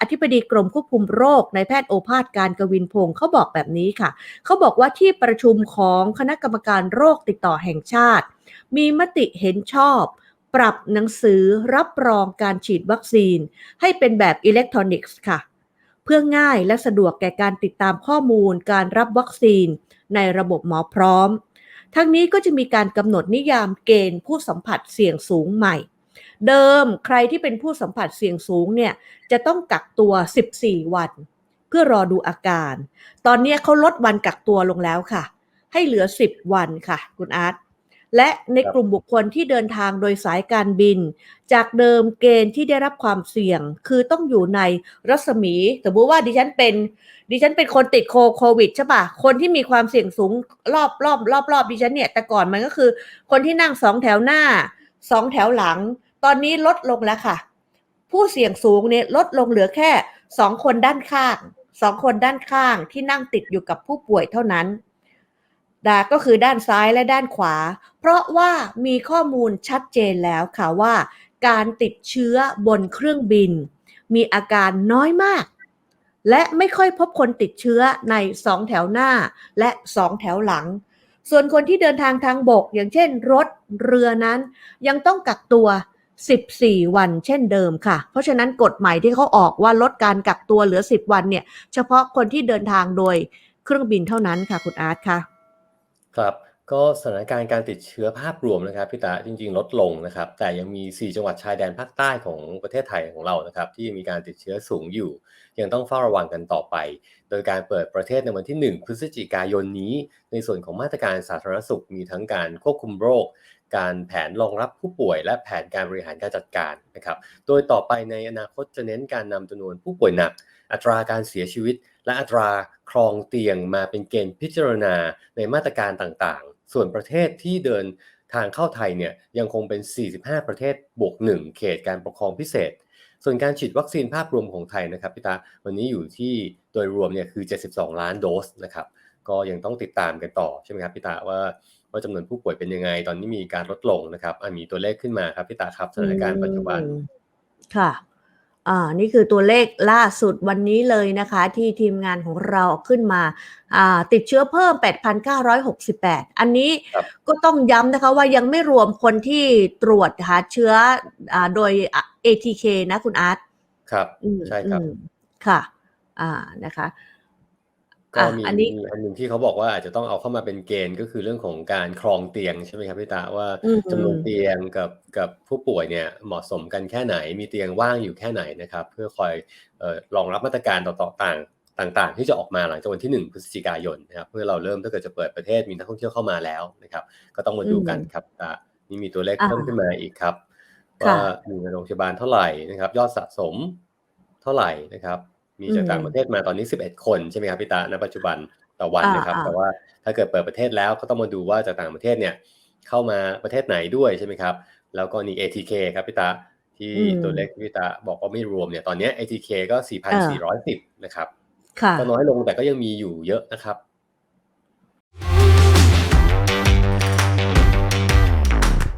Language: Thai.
อธิบดีกรมควบคุมโรคในแพทย์โอภาสการกวินพงศ์เขาบอกแบบนี้ค่ะ เขาบอกว่าที่ประชุมของคณะกรรมการโรคติดต่อแห่งชาติ มีมติเห็นชอบ ปรับหนังสือรับรองการฉีดวัคซีน ให้เป็นแบบอิเล็กทรอนิกส์ค่ะ เพื่อง่ายและสะดวกแก่การติดตามข้อมูลการรับวัคซีน ในระบบหมอพร้อม ทั้งนี้ก็จะมีการกำหนดนิยามเกณฑ์ผู้สัมผัสเสี่ยงสูงใหม่ เดิมใครที่เป็นผู้สัมผัสเสี่ยงสูงเนี่ยจะต้องกักตัว 14 วัน เพื่อรอดูอาการ ตอนนี้เขาลดวันกักตัวลงแล้วค่ะ ให้เหลือ 10 วันค่ะ คุณอาร์ตและในกลุ่มบุคคลที่เดินทางโดยสายการบิน จากเดิมเกณฑ์ที่ได้รับความเสี่ยง คือต้องอยู่ในรัศมีสมมติว่าดิฉันเป็น ดิฉันเป็นคนติดโคโควิดใช่ปะคนที่มีความเสี่ยงสูงรอบรอบรอบรอบดิฉันเนี่ยแต่ก่อนมันก็คือ คนที่นั่งสองแถวหน้าสองแถวหลัง ตอนนี้ลดลงแล้วค่ะ ผู้เสี่ยงสูงเนี่ยลดลงเหลือแค่สองคนด้านข้างสองคนด้านข้างที่นั่งติดอยู่กับผู้ป่วยเท่านั้นดาก็คือด้านซ้ายและด้านขวา เพราะว่ามีข้อมูลชัดเจนแล้วค่ะว่า การติดเชื้อบนเครื่องบิน มีอาการน้อยมาก และไม่ค่อยพบคนติดเชื้อในสองแถวหน้าและสองแถวหลัง ส่วนคนที่เดินทางทางบก อย่างเช่นรถเรือนั้น ยังต้องกักตัว 14 วันเช่นเดิมค่ะ เพราะฉะนั้นกฎใหม่ที่เขาออกว่าลดการกักตัวเหลือ 10 วันเนี่ย เฉพาะคนที่เดินทางโดยเครื่องบินเท่านั้นค่ะคุณอาร์ตค่ะ ครับ ก็สถานการณ์การติดเชื้อภาพรวมนะครับพี่ตาจริงๆ ลดลงนะครับ แต่ยังมี 4 จังหวัดชายแดนภาคใต้ของประเทศไทยของเรานะครับ ที่ยังมีการติดเชื้อสูงอยู่ ยังต้องเฝ้าระวังกันต่อไป โดยการเปิดประเทศในวันที่ 1 พฤศจิกายนนี้ ในส่วนของมาตรการสาธารณสุขมีทั้งการควบคุมโรค การแผนรองรับผู้ป่วย และแผนการบริหารการจัดการนะครับโดยต่อไปในอนาคตจะเน้นการนำจำนวนผู้ป่วยหนัก อัตราการเสียชีวิต และอัตราครองเตียงมาเป็นเกณฑ์พิจารณาในมาตรการต่างๆ ส่วนประเทศที่เดินทางเข้าไทยเนี่ยยังคงเป็น 45 ประเทศบวก 1 เขตการปกครองพิเศษ ส่วนการฉีดวัคซีนภาพรวมของไทยนะครับพี่ตาวันนี้อยู่ที่โดยรวมเนี่ยคือ 72 ล้านโดสนะครับก็ยังต้องติดตามกันต่อใช่ไหมครับพี่ตาว่าว่าจำนวนผู้ป่วยเป็นยังไง ตอนนี้มีการลดลงนะครับมีตัวเลขขึ้นมาครับพี่ตาครับสถานการณ์ปัจจุบันค่ะ อ่านี่คือตัวเลขล่าสุดวันนี้เลยนะคะ ที่ทีมงานของเราเอาขึ้นมาอ่าติดเชื้อเพิ่ม 8,968 อันนี้ครับก็ต้องย้ำนะคะว่ายังไม่รวมคนที่ตรวจหาเชื้ออ่าโดย ATK นะคุณอาร์ตครับอืมใช่ครับอืมค่ะ อ่านะคะ ก็อะมีอันนี้มีอันหนึ่งที่เขาบอกว่าอาจจะต้องเอาเข้ามาเป็นเกณฑ์ก็คือเรื่องของการครองเตียงใช่ไหมครับพี่ตาว่าอืมจำนวนเตียงกับกับผู้ป่วยเนี่ยเหมาะสมกันแค่ไหนมีเตียงว่างอยู่แค่ไหนนะครับ เพื่อคอยเอ่อรองรับมาตรการต่อๆต่างต่างๆ ที่จะออกมาหลังจากวันที่ 1 พฤศจิกายนนะครับเพื่อเราเริ่มถ้าเกิดจะเปิดประเทศมีนักท่องเที่ยวเข้ามาแล้วนะครับ ก็ต้องมาดูกันครับอะนี่มีตัวเลขอ่าเพิ่มขึ้นมาอีกครับค่ะว่ามีในโรงพยาบาลเท่าไหร่นะครับ ยอดสะสมเท่าไหร่นะครับ มีจากต่างประเทศมาตอนนี้ 11 คนใช่ไหมครับพี่ตาณปัจจุบันต่อวันอ่านะครับอ่าแต่ว่าถ้าเกิดเปิดประเทศแล้วก็ต้องมาดูว่าจากต่างประเทศเนี่ยเข้ามาประเทศไหนด้วยใช่ไหมครับ แล้วก็นี่ ATK ครับพี่ตาที่อืมตัวเลขที่พี่ตาบอกว่าไม่รวมเนี่ยตอนเนี้ย ATK ก็ 4,410 นะครับค่ะก็น้อยลงแต่ก็ยังมีอยู่เยอะนะครับ